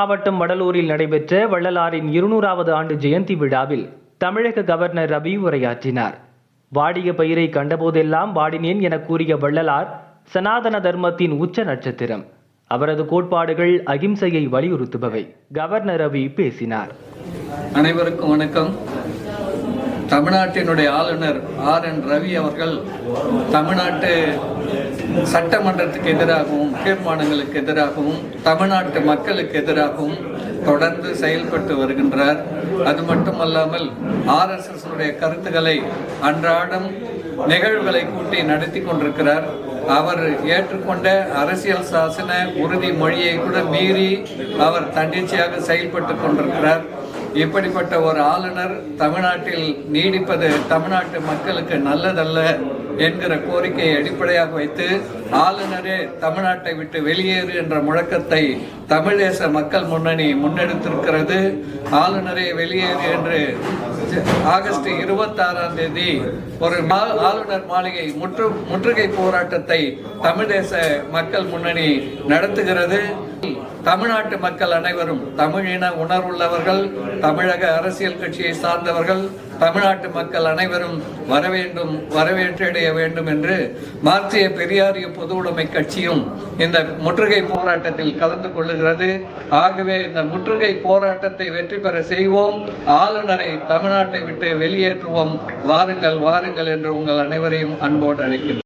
மாவட்டம் வடலூரில் நடைபெற்ற வள்ளலாரின் இருநூறாவது ஆண்டு ஜெயந்தி விழாவில் தமிழக கவர்னர் ரவி உரையாற்றினார். வாடிய பயிரை கண்டபோதெல்லாம் வாடினேன் என கூறிய வள்ளலார் சனாதன தர்மத்தின் உச்ச நட்சத்திரம். அவரது கோட்பாடுகள் அகிம்சையை வலியுறுத்துபவை. கவர்னர் ரவி பேசினார். அனைவருக்கும் வணக்கம். தமிழ்நாட்டினுடைய ஆளுநர் ஆர் என் ரவி அவர்கள் தமிழ்நாட்டு சட்டமன்றத்துக்கு எதிராகவும் தீர்மானங்களுக்கு எதிராகவும் தமிழ்நாட்டு மக்களுக்கு எதிராகவும் தொடர்ந்து செயல்பட்டு வருகின்றார். அது மட்டுமல்லாமல் ஆர்எஸ்எஸ்னுடைய கருத்துக்களை அன்றாடம் நிகழ்வுகளை கூட்டி நடத்தி கொண்டிருக்கிறார். அவர் ஏற்றுக்கொண்ட அரசியல் சாசன உறுதிமொழியை கூட மீறி அவர் தன்னிச்சையாக செயல்பட்டு கொண்டிருக்கிறார். இப்படிப்பட்ட ஒரு ஆளுநர் தமிழ்நாட்டில் நீடிப்பது தமிழ்நாட்டு மக்களுக்கு நல்லதல்ல என்கிற கோரிக்கையை அடிப்படையாக வைத்து ஆளுநரே தமிழ்நாட்டை விட்டு வெளியேறு என்ற முழக்கத்தை தமிழ் தேச மக்கள் முன்னணி முன்னெடுத்திருக்கிறது. ஆளுநரே வெளியேறு என்று ஆகஸ்ட் இருபத்தாறாம் தேதி ஒரு மா- ஆளுநர் மாளிகை முற்று முற்றுகை போராட்டத்தை தமிழ் தேச மக்கள் முன்னணி நடத்துகிறது. தமிழ்நாட்டு மக்கள் அனைவரும் தமிழின உணர்வுள்ளவர்கள் தமிழக அரசியல் கட்சியை சார்ந்தவர்கள் தமிழ்நாட்டு மக்கள் அனைவரும் வர வேண்டும் வரவேற்றடைய வேண்டும் என்று மார்க்சிய பெரியாரிய பொது உடைமை கட்சியும் இந்த முற்றுகை போராட்டத்தில் கலந்து கொள்ளுகிறது. ஆகவே இந்த முற்றுகை போராட்டத்தை வெற்றி பெற செய்வோம். ஆளுநரை தமிழ்நாட்டை விட்டு வெளியேற்றுவோம். வாருங்கள் வாருங்கள் என்று உங்கள் அனைவரையும் அன்போடு அழைக்கிறேன்